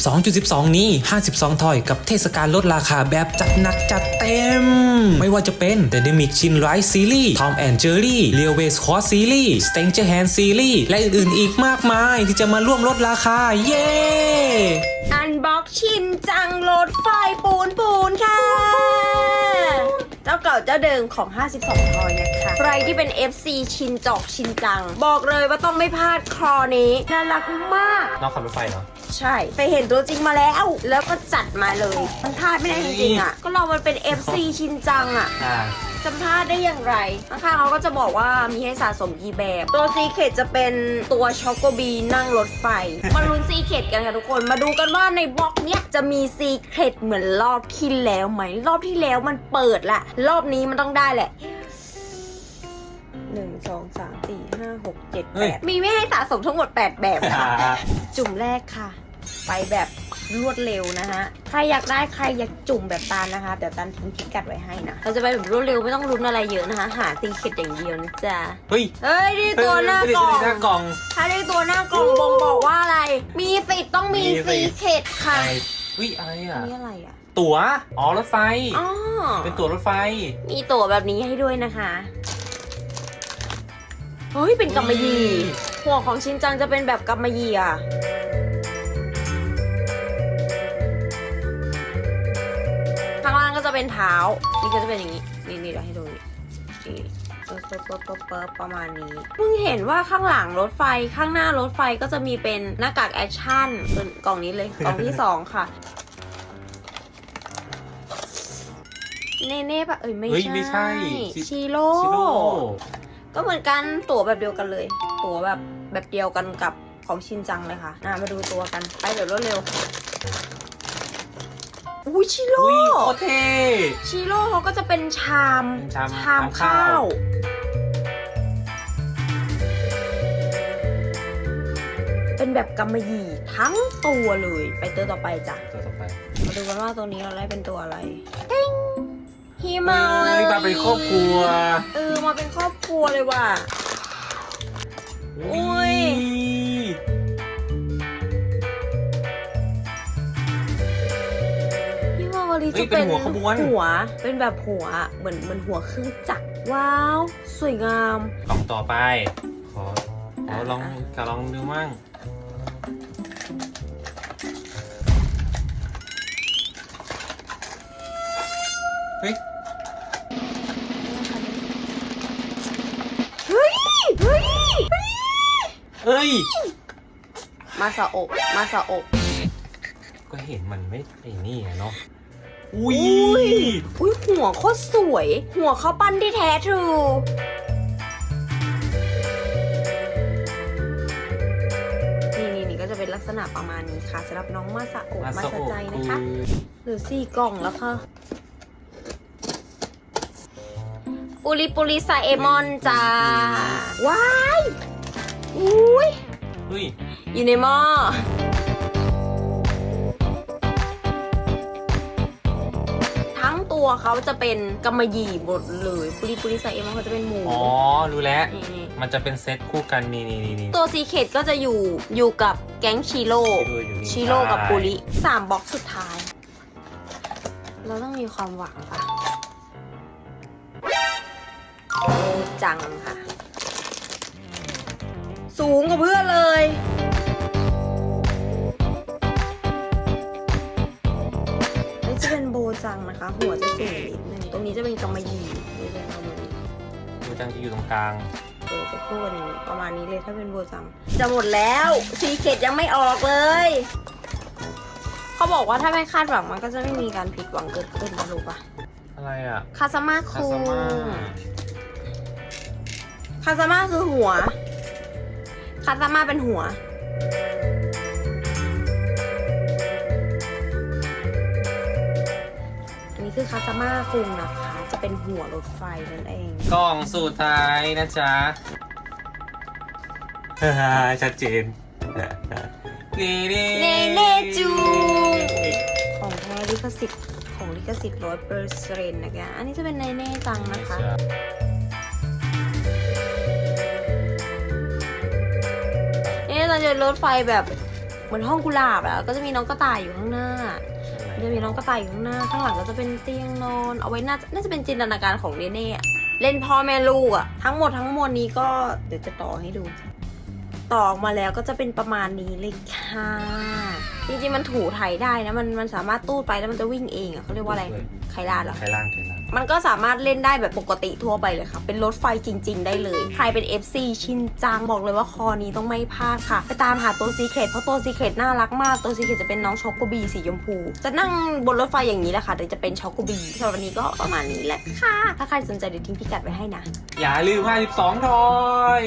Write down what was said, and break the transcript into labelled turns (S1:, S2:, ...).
S1: 12.12 นี้ 52 ถอยกับเทศกาลลดราคาแบบจัดหนักจัดเต็ม ไม่ว่าจะเป็น The Demic Chin Rice Series Tom and Jerry l e o w a y s Hot Series Stranger Hand Series และอื่นๆ อีกมากมายที่จะมาร่วมลดราคา เย้
S2: อันบ็อกชินจังรถไฟปูนปูนค่ะ เจ้าเก่าเจ้าเดิมของ 52ทอยนะคะใครที่เป็น FC ชินจอกชินจัง บอกเลยว่าต้องไม่พลาดครอนี้น่ารักมาก
S3: น้องขับรถไฟเหรอ
S2: ใช่ ไปเห็นตัวจริงมาแล้ว แล้วก็จัดมาเลย มันพลาดไม่ได้จริงๆอะ ก็เรามันเป็น FC ชินจังอะ
S3: อ่า
S2: จะพลาดได้อย่างไร ข้างๆเขาก็จะบอกว่ามีให้สะสมกี่แบบ ตัวซีเคดจะเป็นตัวช็อกโกบีนั่งรถไฟ มาลุ้นซีเคดกันค่ะทุกคน มาดูกันว่าในบล็อกเนี้ยจะมีซีเคดเหมือนรอบที่แล้วไหม รอบที่แล้วมันเปิดละ รอบนี้มันต้องได้แหละหนึ่งสองสามสี่ห้าหกเจ็ด
S3: เฮ้
S2: แป
S3: ย
S2: ดมีไม่ให้สะสมทั้งหมด8แบบค่ะ
S3: อ่า
S2: จุ่มแรกค่ะ ไปแบบรวดเร็วนะฮะ ใครอยากได้ใครอยากจุ่มแบบตาลนะคะ เดี๋ยวตาลทิ้งพิกัดไว้ให้นะเราจะไปแบบรวดเร็วไม่ต้องลุ้นอะไรเยอะนะคะ หาตีเข็ดอย่างเดียวนะจ๊ะ
S3: เฮ้ย
S2: เฮ้ยนี่ตัวหน้า
S3: เฮ้ย
S2: กล่อง
S3: หน้ากล่อง
S2: ถ้าได้ตัวหน้ากล่องบ่งบอกว่าอะไร มีสิทธิ์ต้องมี
S3: มีสิ
S2: สี
S3: ทธิ์
S2: เข็ดค่ะ
S3: ไอ้เฮ้ยอะไร
S2: อั
S3: อะ
S2: นนี้อะไรอะ
S3: ตั๋ว อ๋อรถไฟ
S2: อ๋อ
S3: เป็นตั๋วรถไฟ
S2: มีตั๋วแบบนี้ให้ด้วยนะคะ เฮ้ย เป็นกำมะหยี่ หัวของชินจังจะเป็นแบบกำมะหยี่อะ เป็นเท้า นี่ก็จะเป็นอย่างนี้ นี่นี่เราให้ดูนี่ปิ๊บปิ๊บปิ๊บปิ๊บประมาณนี้เพิ่งเห็นว่าข้างหลังรถไฟข้างหน้ารถไฟก็จะมีเป็นหน้ากากแอคชั่นเป็นกล่องนี้เลยกล่องที่สองค่ะเน่เน่ปะเอ้ยไม่
S3: เฮ้ย
S2: ใช่
S3: ไม่ใช่ ชิ
S2: โร่
S3: ชิโร่
S2: ก็เหมือนกันตั๋วแบบเดียวกันเลย ตั๋วแบบแบบเดียวกันกับของชินจังเลยค่ะอะมาดูตัวกัน ไปเดี๋ยวรวดเร็ว อุ้ยชิโร่
S3: อุ้ยโคตรเท่
S2: ชิโร่เขาก็จะเป็นชาม
S3: เป็นชาม
S2: ชาม
S3: ชาม
S2: ข้า
S3: ข้าว ว
S2: เป็นแบบกำมะหยี่ทั้งตัวเลย ไปตัวต่อไปจ้ะ
S3: ตัวต่อไป
S2: มาดูกันว่าตัวนี้เราได้เป็นตัวอะไรติ้งฮิมา
S3: เฮ้ยมาเป็นครอบครัว
S2: เออมาเป็นครอบครัวเลยว่ะ อุ้ย ลี
S3: เฮ้
S2: จะ
S3: ยเป็นหัวขบวน
S2: หัวเป็นแบบหัวเหมือนเหมือนหัวเครื่องจักรว้าว สวยงาม
S3: กล่องต่อไป ขอขอ
S2: อะ
S3: ลองกะลองดูมั่งเฮ้ย
S2: เฮ้ยเฮ้ย
S3: เอ้ย
S2: มาซาโอะมาซาโอะ
S3: ก็เห็นมันไม่ไอ้นี่อะเนาะ อุ้ย
S2: อุ้ยอุ้ยหัวโคตรสวย หัวเขาปั้นที่แท้ทรูนี่นี่นี่ก็จะเป็นลักษณะประมาณนี้ค่ะสำหรับน้องมาซาโอะมา
S3: สะ
S2: ซา
S3: โอก
S2: ใจนะคะ
S3: คือ
S2: เหลือสี่กล่องแล้วค่ะปุริปุริซาเอมอนจ้า ว้าย อุ้ย
S3: เฮ้ย
S2: อยู่ในหม้อ วเขาจะเป็นกำมะหยี่หมดเลยปุริปุริซาเอมอนเขาจะเป็นหมู
S3: อ๋อ รู้แล้ว
S2: นี่นี่
S3: มันจะเป็นเซตคู่กันนี่นี่นี่นี่
S2: ตัวซีเคดก็จะอยู่อยู่กับแก๊งชิโร่
S3: เอออยู่นี่
S2: ชิโร่กับ
S3: ใช่
S2: ปุริสามบล็อกสุดท้าย เราต้องมีความหวังค่ะโอ้จังค่ะ สูงกว่าเพื่อนเลย นี่จะเป็นโบจังนะคะ หัวจะสูงนิดนึงตรงนี้จะเป็นกำมะหยี่นี่เป็นกำมะหยี่
S3: ดูจังจะอยู่ตรงกลาง
S2: เออจะพูดอย่างนี้ประมาณนี้เลยถ้าเป็นโบจัง จะหมดแล้วซีเคดยังไม่ออกเลย เขาบอกว่าถ้าไม่คาดหวังมันก็จะไม่มีการผิดหวังเกิดขึ้นนะรู้ปะ
S3: อะไรอะ
S2: คาซาม่า
S3: คา
S2: คุ
S3: ซางม่า
S2: คาซาม่าคือหัว คาซาม่าเป็นหัว คือคาซาม่าคุงนะคะ จะเป็นหัวรถไฟนั่นเอง
S3: กล่องสุดท้ายนะจ๊ะฮ่าชัดเจนเน่เน่
S2: เน่เน่จูของแท้ลิขสิทธิ์ของลิขสิทธิ์ร้อยเปอร์เซ็นต์นะคะ อันนี้จะเป็นในเน่จังนะคะนี่เราจะรถไฟแบบเหมือนห้องกุหลาบอะก็จะมีน้องกระต่ายอยู่ข้างหน้า จะมีน้องกระต่ายอยู่ข้างหน้า ข้างหลังก็จะเป็นเตียงนอน เอาไว้น่าน่าจะเป็นจินตนาการของเนเน่อะเล่นพ่อแม่ลูกอะทั้งหมดทั้งมวลนี้ก็เดี๋ยวจะต่อให้ดู ต่อออกมาแล้วก็จะเป็นประมาณนี้เลยค่ะ จริงๆมันถูไถได้นะมันมันสามารถตู้ไปแล้วมันจะวิ่งเองอะเขาเรียกว่าอะไรไคลาดเหรอ
S3: ไขล่างไขล่าง
S2: มันก็สามารถเล่นได้แบบปกติทั่วไปเลยค่ะ เป็นรถไฟจริง ๆ ได้เลย ใครเป็น FC ชินจังบอกเลยว่าคอนี้ต้องไม่พลาดค่ะ ไปตามหาตัวซีเครตเพราะตัวซีเครตน่ารักมาก ตัวซีเครตจะเป็นน้องช็อกโกบีสีชมพู จะนั่งบนรถไฟอย่างนี้แหละค่ะ แต่จะเป็นช็อกโกบีสำหรับวันนี้ก็ประมาณนี้แหละค่ะ ถ้าใครสนใจเดี๋ยวทิ้งพิกัดไว้ให้นะ
S3: อย่าลืม 52 ทอย